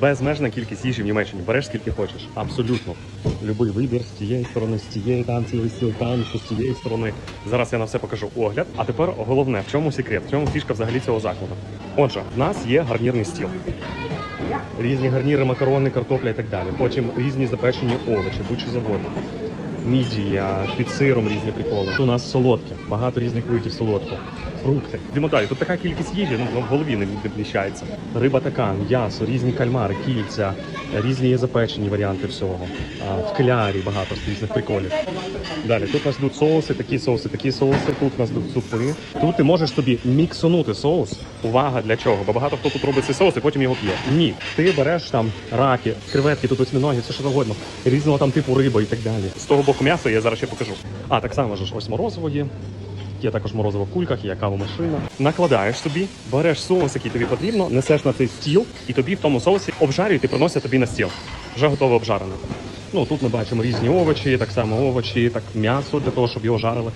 безмежна кількість їжі в Німеччині. Береш скільки хочеш. Абсолютно. Любий вибір з тієї сторони, з тієї там цілий стіл там, з тієї сторони. Зараз я на все покажу огляд. А тепер головне, в чому секрет, в чому фішка взагалі цього закладу. Отже, в нас є гарнірний стіл. Різні гарніри, макарони, картопля і так далі. Потім різні запечені овочі, будь-що завгодно. Мідія, під сиром різні приколи. У нас солодке, багато різних видів солодкого. Фрукти. Далі. Тут така кількість їжі, ну, в голові не вміщається. Риба така, м'ясо, різні кальмари, кільця, різні запечені варіанти всього. В клярі багато різних приколів. Далі тут у нас йдуть соуси, такі соуси, такі соуси. Тут у нас йдуть супи. Тут ти можеш собі міксонути соус. Увага для чого? Бо багато хто тут робить цей соус і потім його п'є. Ні, ти береш там раки, креветки, тут осьминоги, все що завгодно, різного там типу риби і так далі. З того боку м'яса я зараз ще покажу. А так само ж ось морозиво є. Є також морозиво в кульках, є кавомашина. Накладаєш собі, береш соус, який тобі потрібно, несеш на цей стіл, і тобі в тому соусі обжарюють і приносять тобі на стіл. Вже готове обжарене. Ну тут ми бачимо різні овочі, так само овочі, так м'ясо для того, щоб його жарили.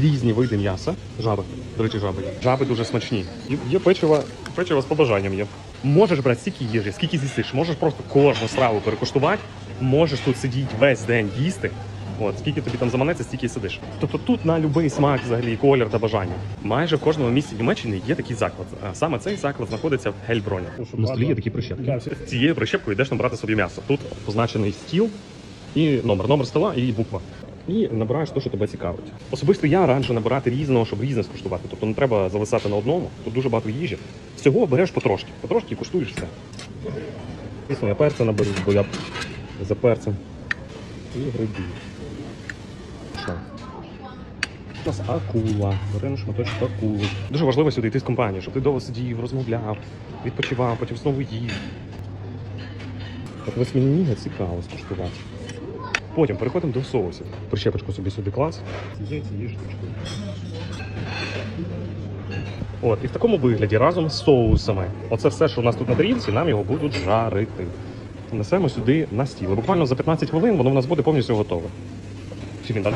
Різні види м'яса. Жаби, до речі, жаби. Жаби дуже смачні. Є печиво, печиво з побажанням є. Можеш брати стільки їжі, скільки з'їсиш, можеш просто кожну страву перекуштувати, можеш тут сидіти весь день їсти. От, скільки тобі там заманеться, стільки і сидиш. Тобто тут на будь-який смак, взагалі, колір та бажання. Майже в кожному місці Німеччини є такий заклад. А саме цей заклад знаходиться в Гельброні. На столі є такі прищепки. Цією прищепкою йдеш набрати собі м'ясо. Тут позначений стіл і номер, номер стола і буква. І набираєш те, що тебе цікавить. Особисто я раджу набирати різного, щоб різне скуштувати. Тобто не треба зависати на одному. Тут дуже багато їжі. Всього береш потрошки. Потрошки і куштуєш все. Звісно, я перця наберу, бо я за перцем. І гриби. Що? У нас акула, беремо шматочок акули. Дуже важливо сюди йти з компанією, щоб ти довго сидів, розмовляв, відпочивав, потім знову їв. От восьминіга цікаво скуштувати. Потім переходимо до соусів. Прищепочку собі сюди клас. Цією цією штучкою. От, і в такому вигляді разом з соусами. Оце все, що у нас тут на тарілці, нам його будуть жарити. Несемо сюди на стіл. Буквально за 15 хвилин воно в нас буде повністю готове. Філіндаль.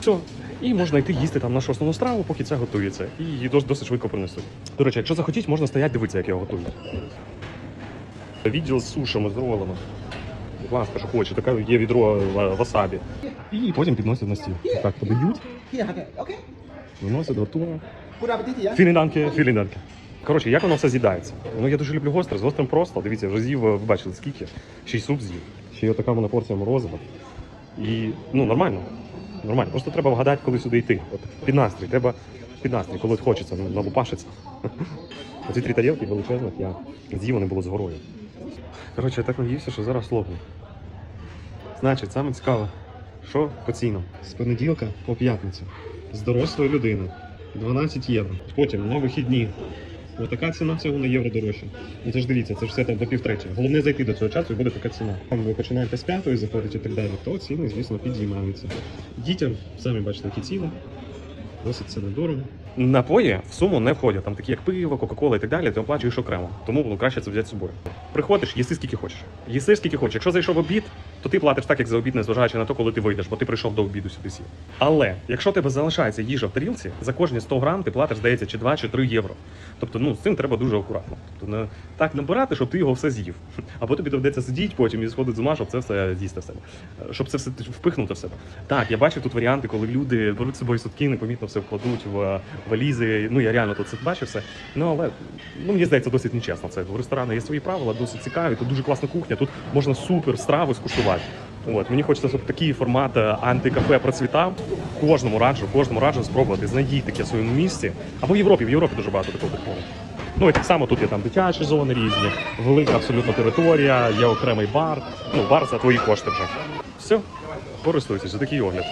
Все. І можна йти їсти там нашу основну страву, поки це готується. І її досить, швидко принесуть. До речі, якщо захотіть, можна стояти дивитися, як його готують. Відділ з сушами, з ролами. Будь ласка, що хоче, таке є відро васабі. І потім підносять на стіл. Так, подають. Виносять, готує. Філінданки, філінданки. Коротше, як воно все з'їдається? Ну я дуже люблю гостре, з гострим просто. Дивіться, вже з'їв, ви бачили скільки. Ще й суп з'їв. Ще й така вона порція морозива. І ну нормально. Нормально. Просто треба вгадати, коли сюди йти. От під настрій. Треба під настрій, коли хочеться налупашиться. Оці три тарілки величезних я з'їв, вони було з горою. Коротше, я так наївся, що зараз лопну. Значить, саме цікаве, що по цінам. З понеділка по п'ятницю. З дорослої людини 12 євро. Потім на вихідні. Отака ціна всього на євро дорожче. Ну це ж дивіться, це ж все там до півтречі. Головне зайти до цього часу і буде така ціна. Там ви починаєте з п'ятої заходити і так далі, то ціни, звісно, підіймаються. Дітям самі бачите, які ціни. Досить це недорого. Напої в суму не входять, там такі як пиво, кока-кола і так далі, ти оплачуєш окремо. Тому ну, краще це взяти з собою. Приходиш, їси скільки хочеш. Їси скільки хочеш. Якщо зайшов обід, то ти платиш так, як за обід, незважаючи на те, коли ти вийдеш, бо ти прийшов до обіду сюди сів. Але якщо тебе залишається їжа в тарілці, за кожні 100 грам ти платиш, здається, чи 2, чи 3 євро. Тобто, ну з цим треба дуже акуратно. Тобто не так набирати, щоб ти його все з'їв. Або тобі доведеться сидіти потім і сходити з ума, щоб це все з'їсти в себе. Щоб це все впихнути в себе. Так, я бачив тут варіанти, коли люди беруть з собою сутки, непомітно все вкладуть в валізи. Ну я реально тут це бачив все. Ну але ну мені здається, досить нечесно. Це в ресторани є свої правила, досить цікаві. Тут дуже класна кухня. Тут можна супер страви скуштувати. От мені хочеться, щоб такий формат антикафе процвітав. Кожному раджу, кожному раджу спробувати. Знайдіть таке в своєму місці. Або в Європі. В Європі дуже багато такого такого. Ну і так само тут є там дитячі зони різні, велика абсолютно територія, є окремий бар. Ну, бар за твої кошти вже. Все, користуйтесь, за такий огляд.